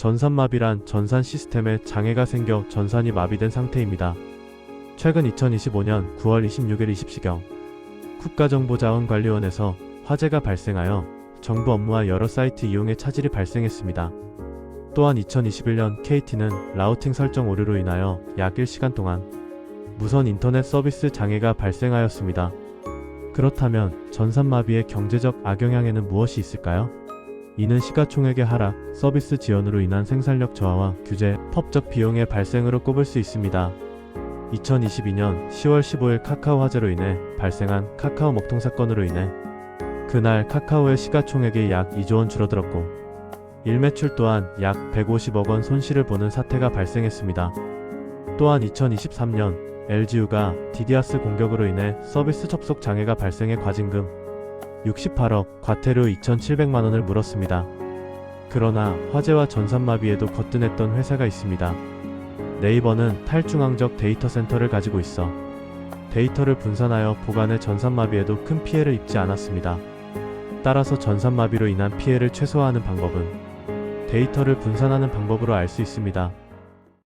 전산마비란 전산 시스템에 장애가 생겨 전산이 마비된 상태입니다. 최근 2025년 9월 26일 20시경 국가정보자원관리원에서 화재가 발생하여 정부 업무와 여러 사이트 이용에 차질이 발생했습니다. 또한 2021년 KT는 라우팅 설정 오류로 인하여 약 1시간 동안 무선 인터넷 서비스 장애가 발생하였습니다. 그렇다면 전산마비의 경제적 악영향에는 무엇이 있을까요? 이는 시가총액의 하락, 서비스 지연으로 인한 생산력 저하와 규제, 법적 비용의 발생으로 꼽을 수 있습니다. 2022년 10월 15일 카카오 화재로 인해 발생한 카카오 먹통 사건으로 인해 그날 카카오의 시가총액이 약 2조 원 줄어들었고 일매출 또한 약 150억 원 손실을 보는 사태가 발생했습니다. 또한 2023년 LGU가 디디아스 공격으로 인해 서비스 접속 장애가 발생해 과징금 68억, 과태료 2,700만 원을 물었습니다. 그러나 화재와 전산마비에도 거뜬했던 회사가 있습니다. 네이버는 탈중앙적 데이터 센터를 가지고 있어 데이터를 분산하여 보관해 전산마비에도 큰 피해를 입지 않았습니다. 따라서 전산마비로 인한 피해를 최소화하는 방법은 데이터를 분산하는 방법으로 알 수 있습니다.